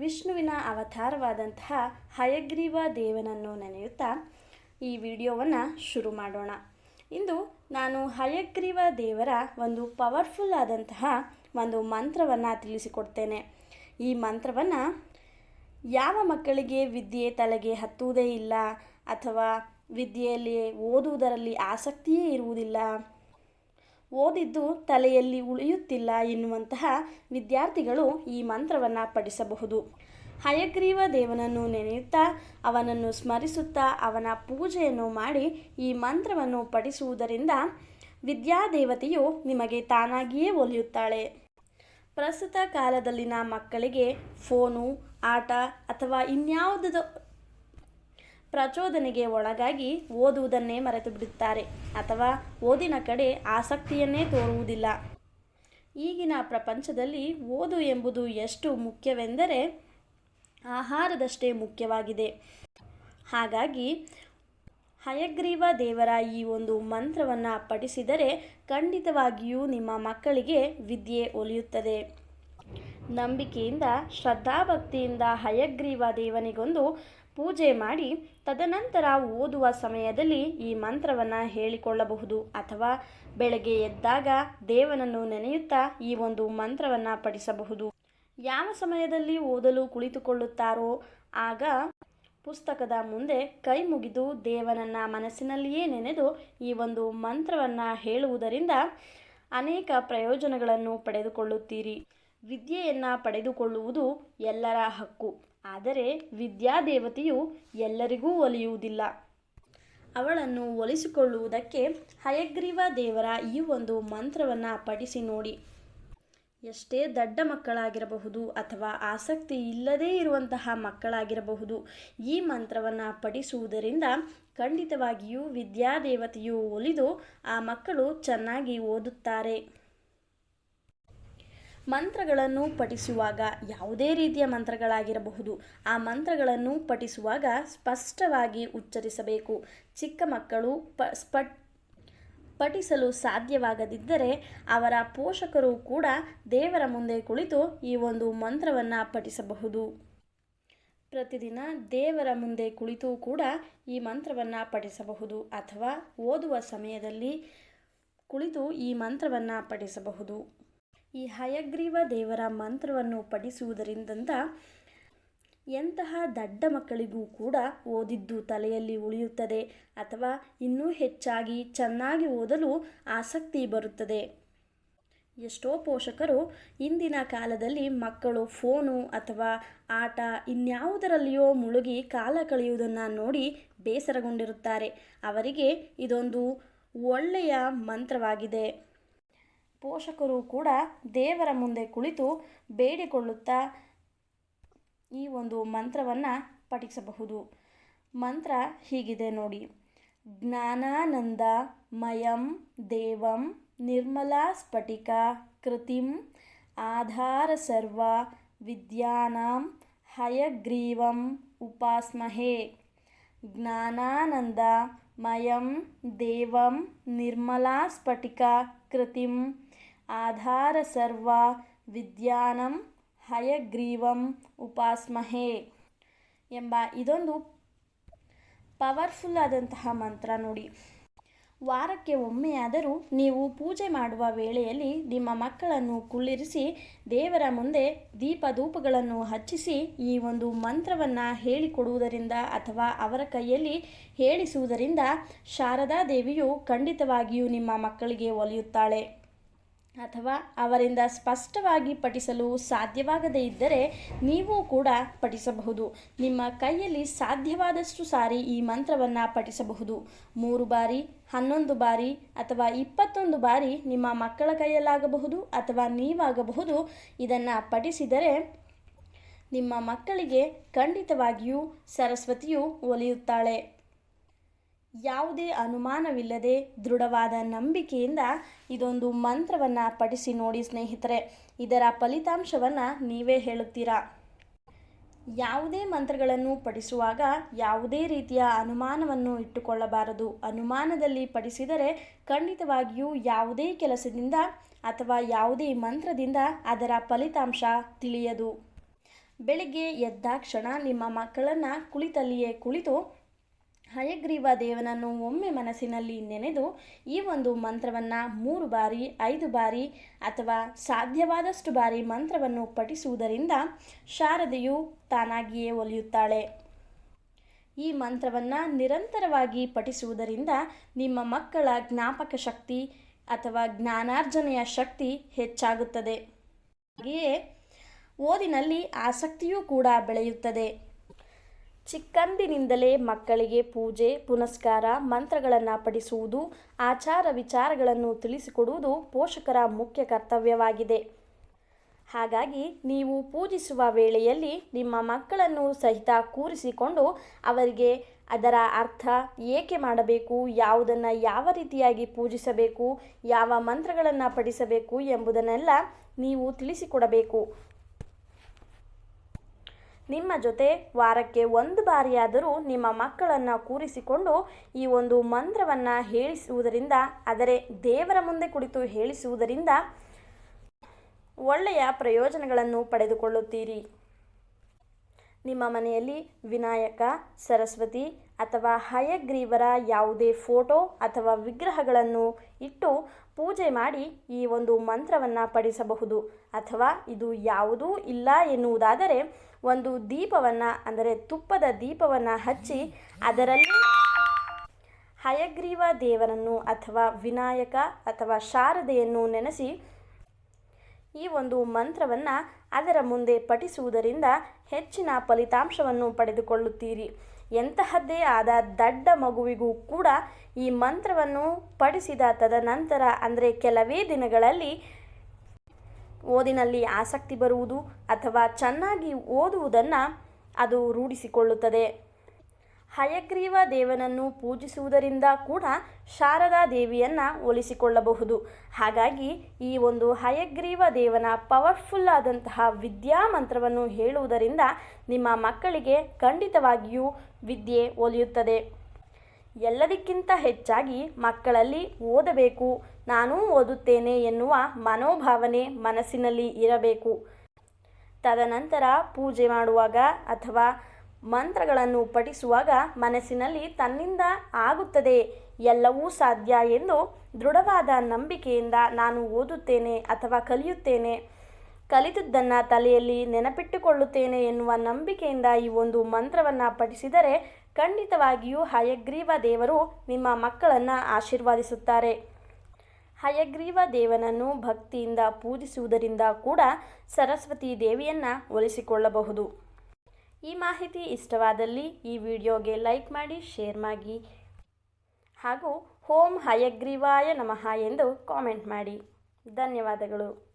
ವಿಷ್ಣುವಿನ ಅವತಾರವಾದಂತಹ ಹಯಗ್ರೀವ ದೇವನನ್ನು ನೆನೆಯುತ್ತಾ ಈ ವಿಡಿಯೋವನ್ನು ಶುರು ಮಾಡೋಣ. ಇಂದು ನಾನು ಹಯಗ್ರೀವ ದೇವರ ಒಂದು ಪವರ್ಫುಲ್ ಆದಂತಹ ಒಂದು ಮಂತ್ರವನ್ನು ತಿಳಿಸಿಕೊಡ್ತೇನೆ. ಈ ಮಂತ್ರವನ್ನು ಯಾವ ಮಕ್ಕಳಿಗೆ ವಿದ್ಯೆ ತಲೆಗೆ ಹತ್ತುವುದೇ ಇಲ್ಲ ಅಥವಾ ವಿದ್ಯೆಯಲ್ಲಿ ಓದುವುದರಲ್ಲಿ ಆಸಕ್ತಿಯೇ ಇರುವುದಿಲ್ಲ ಓದಿದ್ದು ತಲೆಯಲ್ಲಿ ಉಳಿಯುತ್ತಿಲ್ಲ ಎನ್ನುವಂತಹ ವಿದ್ಯಾರ್ಥಿಗಳು ಈ ಮಂತ್ರವನ್ನು ಪಠಿಸಬಹುದು. ಹಯಗ್ರೀವ ದೇವನನ್ನು ನೆನೆಯುತ್ತಾ, ಅವನನ್ನು ಸ್ಮರಿಸುತ್ತಾ, ಅವನ ಪೂಜೆಯನ್ನು ಮಾಡಿ ಈ ಮಂತ್ರವನ್ನು ಪಠಿಸುವುದರಿಂದ ವಿದ್ಯಾದೇವತೆಯು ನಿಮಗೆ ತಾನಾಗಿಯೇ ಒಲಿಯುತ್ತಾಳೆ. ಪ್ರಸ್ತುತ ಕಾಲದಲ್ಲಿನ ಮಕ್ಕಳಿಗೆ ಫೋನು, ಆಟ ಅಥವಾ ಇನ್ಯಾವುದೋ ಪ್ರಚೋದನೆಗೆ ಒಳಗಾಗಿ ಓದುವುದನ್ನೇ ಮರೆತು ಬಿಡುತ್ತಾರೆ ಅಥವಾ ಓದಿನ ಕಡೆ ಆಸಕ್ತಿಯನ್ನೇ ತೋರುವುದಿಲ್ಲ. ಈಗಿನ ಪ್ರಪಂಚದಲ್ಲಿ ಓದು ಎಂಬುದು ಎಷ್ಟು ಮುಖ್ಯವೆಂದರೆ ಆಹಾರದಷ್ಟೇ ಮುಖ್ಯವಾಗಿದೆ. ಹಾಗಾಗಿ ಹಯಗ್ರೀವ ದೇವರ ಈ ಒಂದು ಮಂತ್ರವನ್ನು ಪಠಿಸಿದರೆ ಖಂಡಿತವಾಗಿಯೂ ನಿಮ್ಮ ಮಕ್ಕಳಿಗೆ ವಿದ್ಯೆ ಒಲಿಯುತ್ತದೆ. ನಂಬಿಕೆಯಿಂದ, ಶ್ರದ್ಧಾಭಕ್ತಿಯಿಂದ ಹಯಗ್ರೀವ ದೇವನಿಗೊಂದು ಪೂಜೆ ಮಾಡಿ ತದನಂತರ ಓದುವ ಸಮಯದಲ್ಲಿ ಈ ಮಂತ್ರವನ್ನು ಹೇಳಿಕೊಳ್ಳಬಹುದು. ಅಥವಾ ಬೆಳಗ್ಗೆ ಎದ್ದಾಗ ದೇವನನ್ನು ನೆನೆಯುತ್ತಾ ಈ ಒಂದು ಮಂತ್ರವನ್ನು ಪಠಿಸಬಹುದು. ಯಾವ ಸಮಯದಲ್ಲಿ ಓದಲು ಕುಳಿತುಕೊಳ್ಳುತ್ತಾರೋ ಆಗ ಪುಸ್ತಕದ ಮುಂದೆ ಕೈ ಮುಗಿದು ದೇವನನ್ನ ಮನಸ್ಸಿನಲ್ಲಿಯೇ ನೆನೆದು ಈ ಒಂದು ಮಂತ್ರವನ್ನು ಹೇಳುವುದರಿಂದ ಅನೇಕ ಪ್ರಯೋಜನಗಳನ್ನು ಪಡೆದುಕೊಳ್ಳುತ್ತೀರಿ. ವಿದ್ಯೆಯನ್ನು ಪಡೆದುಕೊಳ್ಳುವುದು ಎಲ್ಲರ ಹಕ್ಕು. ಆದರೆ ವಿದ್ಯಾದೇವತೆಯು ಎಲ್ಲರಿಗೂ ಒಲಿಯುವುದಿಲ್ಲ. ಅವಳನ್ನು ಒಲಿಸಿಕೊಳ್ಳುವುದಕ್ಕೆ ಹಯಗ್ರೀವ ದೇವರ ಈ ಒಂದು ಮಂತ್ರವನ್ನು ಪಠಿಸಿ ನೋಡಿ. ಎಷ್ಟೇ ದಡ್ಡ ಮಕ್ಕಳಾಗಿರಬಹುದು ಅಥವಾ ಆಸಕ್ತಿ ಇಲ್ಲದೇ ಇರುವಂತಹ ಮಕ್ಕಳಾಗಿರಬಹುದು, ಈ ಮಂತ್ರವನ್ನು ಪಠಿಸುವುದರಿಂದ ಖಂಡಿತವಾಗಿಯೂ ವಿದ್ಯಾದೇವತೆಯು ಒಲಿದು ಆ ಮಕ್ಕಳು ಚೆನ್ನಾಗಿ ಓದುತ್ತಾರೆ. ಮಂತ್ರಗಳನ್ನು ಪಠಿಸುವಾಗ ಯಾವುದೇ ರೀತಿಯ ಮಂತ್ರಗಳಾಗಿರಬಹುದು. ಆ ಮಂತ್ರಗಳನ್ನು ಪಠಿಸುವಾಗ ಸ್ಪಷ್ಟವಾಗಿ ಉಚ್ಚರಿಸಬೇಕು. ಚಿಕ್ಕ ಮಕ್ಕಳು ಪ, ಸ್ಪಟ್, ಪಠಿಸಲು ಸಾಧ್ಯವಾಗದಿದ್ದರೆ ಅವರ ಪೋಷಕರು ಕೂಡ ದೇವರ ಮುಂದೆ ಕುಳಿತು ಈ ಒಂದು ಮಂತ್ರವನ್ನು ಪಠಿಸಬಹುದು. ಪ್ರತಿದಿನ ದೇವರ ಮುಂದೆ ಕುಳಿತು ಕೂಡ ಈ ಮಂತ್ರವನ್ನು ಪಠಿಸಬಹುದು ಅಥವಾ ಓದುವ ಸಮಯದಲ್ಲಿ ಕುಳಿತು ಈ ಮಂತ್ರವನ್ನು ಪಠಿಸಬಹುದು. ಈ ಹಯಗ್ರೀವ ದೇವರ ಮಂತ್ರವನ್ನು ಪಠಿಸುವುದರಿಂದ ಎಂತಹ ದಡ್ಡ ಮಕ್ಕಳಿಗೂ ಕೂಡ ಓದಿದ್ದು ತಲೆಯಲ್ಲಿ ಉಳಿಯುತ್ತದೆ ಅಥವಾ ಇನ್ನೂ ಹೆಚ್ಚಾಗಿ ಚೆನ್ನಾಗಿ ಓದಲು ಆಸಕ್ತಿ ಬರುತ್ತದೆ. ಎಷ್ಟೋ ಪೋಷಕರು ಇಂದಿನ ಕಾಲದಲ್ಲಿ ಮಕ್ಕಳು ಫೋನು ಅಥವಾ ಆಟ ಇನ್ಯಾವುದರಲ್ಲಿಯೋ ಮುಳುಗಿ ಕಾಲ ಕಳೆಯುವುದನ್ನು ನೋಡಿ ಬೇಸರಗೊಂಡಿರುತ್ತಾರೆ. ಅವರಿಗೆ ಇದೊಂದು ಒಳ್ಳೆಯ ಮಂತ್ರವಾಗಿದೆ. ಪೋಷಕರು ಕೂಡ ದೇವರ ಮುಂದೆ ಕುಳಿತು ಬೇಡಿಕೊಳ್ಳುತ್ತಾ ಈ ಒಂದು ಮಂತ್ರವನ್ನು ಪಠಿಸಬಹುದು. ಮಂತ್ರ ಹೀಗಿದೆ ನೋಡಿ. ಜ್ಞಾನಾನಂದ ಮಯಂ ದೇವಂ ನಿರ್ಮಲಾ ಸ್ಫಟಿಕ ಕೃತಿಂ ಆಧಾರ ಸರ್ವ ವಿದ್ಯಾನಾಂ ಹಯಗ್ರೀವಂ ಉಪಾಸ್ಮಹೇ. ಜ್ಞಾನಾನಂದ ಮಯಂ ದೇವಂ ನಿರ್ಮಲಾ ಸ್ಫಟಿಕ ಕೃತಿಂ ಆಧಾರ ಸರ್ವ ವಿದ್ಯಾನಂ ಹಯಗ್ರೀವಂ ಉಪಾಸ್ಮಹೇ ಎಂಬ ಇದೊಂದು ಪವರ್ಫುಲ್ ಆದಂತಹ ಮಂತ್ರ ನೋಡಿ. ವಾರಕ್ಕೆ ಒಮ್ಮೆಯಾದರೂ ನೀವು ಪೂಜೆ ಮಾಡುವ ವೇಳೆಯಲ್ಲಿ ನಿಮ್ಮ ಮಕ್ಕಳನ್ನು ಕುಳ್ಳಿರಿಸಿ ದೇವರ ಮುಂದೆ ದೀಪಧೂಪಗಳನ್ನು ಹಚ್ಚಿಸಿ ಈ ಒಂದು ಮಂತ್ರವನ್ನು ಹೇಳಿಕೊಡುವುದರಿಂದ ಅಥವಾ ಅವರ ಕೈಯಲ್ಲಿ ಹೇಳಿಸುವುದರಿಂದ ಶಾರದಾ ದೇವಿಯು ಖಂಡಿತವಾಗಿಯೂ ನಿಮ್ಮ ಮಕ್ಕಳಿಗೆ ಒಲಿಯುತ್ತಾಳೆ. ಅಥವಾ ಅವರಿಂದ ಸ್ಪಷ್ಟವಾಗಿ ಪಠಿಸಲು ಸಾಧ್ಯವಾಗದೇ ಇದ್ದರೆ ನೀವು ಕೂಡ ಪಠಿಸಬಹುದು. ನಿಮ್ಮ ಕೈಯಲ್ಲಿ ಸಾಧ್ಯವಾದಷ್ಟು ಸಾರಿ ಈ ಮಂತ್ರವನ್ನು ಪಠಿಸಬಹುದು. ಮೂರು ಬಾರಿ, ಹನ್ನೊಂದು ಬಾರಿ ಅಥವಾ ಇಪ್ಪತ್ತೊಂದು ಬಾರಿ ನಿಮ್ಮ ಮಕ್ಕಳ ಕೈಯಲ್ಲಾಗಬಹುದು ಅಥವಾ ನೀವಾಗಬಹುದು. ಇದನ್ನು ಪಠಿಸಿದರೆ ನಿಮ್ಮ ಮಕ್ಕಳಿಗೆ ಖಂಡಿತವಾಗಿಯೂ ಸರಸ್ವತಿಯು ಒಲಿಯುತ್ತಾಳೆ. ಯಾವುದೇ ಅನುಮಾನವಿಲ್ಲದೆ ದೃಢವಾದ ನಂಬಿಕೆಯಿಂದ ಇದೊಂದು ಮಂತ್ರವನ್ನು ಪಠಿಸಿ ನೋಡಿ ಸ್ನೇಹಿತರೆ. ಇದರ ಫಲಿತಾಂಶವನ್ನು ನೀವೇ ಹೇಳುತ್ತೀರಾ? ಯಾವುದೇ ಮಂತ್ರಗಳನ್ನು ಪಠಿಸುವಾಗ ಯಾವುದೇ ರೀತಿಯ ಅನುಮಾನವನ್ನು ಇಟ್ಟುಕೊಳ್ಳಬಾರದು. ಅನುಮಾನದಲ್ಲಿ ಪಠಿಸಿದರೆ ಖಂಡಿತವಾಗಿಯೂ ಯಾವುದೇ ಕೆಲಸದಿಂದ ಅಥವಾ ಯಾವುದೇ ಮಂತ್ರದಿಂದ ಅದರ ಫಲಿತಾಂಶ ತಿಳಿಯದು. ಬೆಳಿಗ್ಗೆ ಎದ್ದಾಕ್ಷಣ ನಿಮ್ಮ ಮಕ್ಕಳನ್ನು ಕುಳಿತಲ್ಲಿಯೇ ಕುಳಿತು ಹಯಗ್ರೀವ ದೇವನನ್ನು ಒಮ್ಮೆ ಮನಸ್ಸಿನಲ್ಲಿ ನೆನೆದು ಈ ಒಂದು ಮಂತ್ರವನ್ನು ಮೂರು ಬಾರಿ, ಐದು ಬಾರಿ ಅಥವಾ ಸಾಧ್ಯವಾದಷ್ಟು ಬಾರಿ ಮಂತ್ರವನ್ನು ಪಠಿಸುವುದರಿಂದ ಶಾರದೆಯು ತಾನಾಗಿಯೇ ಒಲಿಯುತ್ತಾಳೆ. ಈ ಮಂತ್ರವನ್ನು ನಿರಂತರವಾಗಿ ಪಠಿಸುವುದರಿಂದ ನಿಮ್ಮ ಮಕ್ಕಳ ಜ್ಞಾಪಕ ಶಕ್ತಿ ಅಥವಾ ಜ್ಞಾನಾರ್ಜನೆಯ ಶಕ್ತಿ ಹೆಚ್ಚಾಗುತ್ತದೆ. ಹಾಗೆಯೇ ಓದಿನಲ್ಲಿ ಆಸಕ್ತಿಯೂ ಕೂಡ ಬೆಳೆಯುತ್ತದೆ. ಚಿಕ್ಕಂದಿನಿಂದಲೇ ಮಕ್ಕಳಿಗೆ ಪೂಜೆ, ಪುನಸ್ಕಾರ, ಮಂತ್ರಗಳನ್ನು ಪಡಿಸುವುದು ಆಚಾರ ವಿಚಾರಗಳನ್ನು ತಿಳಿಸಿಕೊಡುವುದು ಪೋಷಕರ ಮುಖ್ಯ ಕರ್ತವ್ಯವಾಗಿದೆ. ಹಾಗಾಗಿ ನೀವು ಪೂಜಿಸುವ ವೇಳೆಯಲ್ಲಿ ನಿಮ್ಮ ಮಕ್ಕಳನ್ನು ಸಹಿತ ಕೂರಿಸಿಕೊಂಡು ಅವರಿಗೆ ಅದರ ಅರ್ಥ ಏಕೆ ಮಾಡಬೇಕು, ಯಾವುದನ್ನು ಯಾವ ರೀತಿಯಾಗಿ ಪೂಜಿಸಬೇಕು, ಯಾವ ಮಂತ್ರಗಳನ್ನು ಪಡಿಸಬೇಕು ಎಂಬುದನ್ನೆಲ್ಲ ನೀವು ತಿಳಿಸಿಕೊಡಬೇಕು. ನಿಮ್ಮ ಜೊತೆ ವಾರಕ್ಕೆ ಒಂದು ಬಾರಿಯಾದರೂ ನಿಮ್ಮ ಮಕ್ಕಳನ್ನು ಕೂರಿಸಿಕೊಂಡು ಈ ಒಂದು ಮಂತ್ರವನ್ನು ಹೇಳಿಸುವುದರಿಂದ, ಆದರೆ ದೇವರ ಮುಂದೆ ಕುಳಿತು ಹೇಳಿಸುವುದರಿಂದ ಒಳ್ಳೆಯ ಪ್ರಯೋಜನಗಳನ್ನು ಪಡೆದುಕೊಳ್ಳುತ್ತೀರಿ. ನಿಮ್ಮ ಮನೆಯಲ್ಲಿ ವಿನಾಯಕ, ಸರಸ್ವತಿ ಅಥವಾ ಹಯಗ್ರೀವರ ಯಾವುದೇ ಫೋಟೋ ಅಥವಾ ವಿಗ್ರಹಗಳನ್ನು ಇಟ್ಟು ಪೂಜೆ ಮಾಡಿ ಈ ಒಂದು ಮಂತ್ರವನ್ನು ಪಡಿಸಬಹುದು ಅಥವಾ ಇದು ಯಾವುದೂ ಇಲ್ಲ ಎನ್ನುವುದಾದರೆ ಒಂದು ದೀಪವನ್ನು, ಅಂದರೆ ತುಪ್ಪದ ದೀಪವನ್ನು ಹಚ್ಚಿ ಅದರಲ್ಲಿ ಹಯಗ್ರೀವ ದೇವರನ್ನು ಅಥವಾ ವಿನಾಯಕ ಅಥವಾ ಶಾರದೆಯನ್ನು ನೆನೆಸಿ ಈ ಒಂದು ಮಂತ್ರವನ್ನು ಅದರ ಮುಂದೆ ಪಠಿಸುವುದರಿಂದ ಹೆಚ್ಚಿನ ಫಲಿತಾಂಶವನ್ನು ಪಡೆದುಕೊಳ್ಳುತ್ತೀರಿ. ಎಂತಹದ್ದೇ ಆದ ದಡ್ಡ ಮಗುವಿಗೂ ಕೂಡ ಈ ಮಂತ್ರವನ್ನು ಪಡಿಸಿದ ತದನಂತರ, ಅಂದರೆ ಕೆಲವೇ ದಿನಗಳಲ್ಲಿ ಓದಿನಲ್ಲಿ ಆಸಕ್ತಿ ಬರುವುದು ಅಥವಾ ಚೆನ್ನಾಗಿ ಓದುವುದನ್ನು ಅದು ರೂಢಿಸಿಕೊಳ್ಳುತ್ತದೆ. ಹಯಗ್ರೀವ ದೇವನನ್ನು ಪೂಜಿಸುವುದರಿಂದ ಕೂಡ ಶಾರದಾ ದೇವಿಯನ್ನು ಒಲಿಸಿಕೊಳ್ಳಬಹುದು. ಹಾಗಾಗಿ ಈ ಒಂದು ಹಯಗ್ರೀವ ದೇವನ ಪವರ್ಫುಲ್ ಆದಂತಹ ವಿದ್ಯಾ ಮಂತ್ರವನ್ನು ಹೇಳುವುದರಿಂದ ನಿಮ್ಮ ಮಕ್ಕಳಿಗೆ ಖಂಡಿತವಾಗಿಯೂ ವಿದ್ಯೆ ಒಲಿಯುತ್ತದೆ. ಎಲ್ಲದಕ್ಕಿಂತ ಹೆಚ್ಚಾಗಿ ಮಕ್ಕಳಲ್ಲಿ ಓದಬೇಕು, ನಾನೂ ಓದುತ್ತೇನೆ ಎನ್ನುವ ಮನೋಭಾವನೆ ಮನಸ್ಸಿನಲ್ಲಿ ಇರಬೇಕು. ತದನಂತರ ಪೂಜೆ ಮಾಡುವಾಗ ಅಥವಾ ಮಂತ್ರಗಳನ್ನು ಪಠಿಸುವಾಗ ಮನಸ್ಸಿನಲ್ಲಿ ತನ್ನಿಂದ ಆಗುತ್ತದೆ. ಎಲ್ಲವೂ ಸಾಧ್ಯ ಎಂದು ದೃಢವಾದ ನಂಬಿಕೆಯಿಂದ ನಾನು ಓದುತ್ತೇನೆ ಅಥವಾ ಕಲಿಯುತ್ತೇನೆ. ಕಲಿತದ್ದನ್ನು ತಲೆಯಲ್ಲಿ ನೆನಪಿಟ್ಟುಕೊಳ್ಳುತ್ತೇನೆ ಎನ್ನುವ ನಂಬಿಕೆಯಿಂದ ಈ ಒಂದು ಮಂತ್ರವನ್ನು ಪಠಿಸಿದರೆ ಖಂಡಿತವಾಗಿಯೂ ಹಯಗ್ರೀವ ದೇವರು ನಿಮ್ಮ ಮಕ್ಕಳನ್ನು ಆಶೀರ್ವಾದಿಸುತ್ತಾರೆ. ಹಯಗ್ರೀವ ದೇವನನ್ನು ಭಕ್ತಿಯಿಂದ ಪೂಜಿಸುವುದರಿಂದ ಕೂಡ ಸರಸ್ವತಿ ದೇವಿಯನ್ನು ಒಲಿಸಿಕೊಳ್ಳಬಹುದು. ಈ ಮಾಹಿತಿ ಇಷ್ಟವಾದಲ್ಲಿ ಈ ವಿಡಿಯೋಗೆ ಲೈಕ್ ಮಾಡಿ, ಶೇರ್ ಮಾಡಿ ಹಾಗೂ ಹೋಮ್ ಹಯಗ್ರೀವಾಯ ನಮಃ ಎಂದು ಕಾಮೆಂಟ್ ಮಾಡಿ. ಧನ್ಯವಾದಗಳು.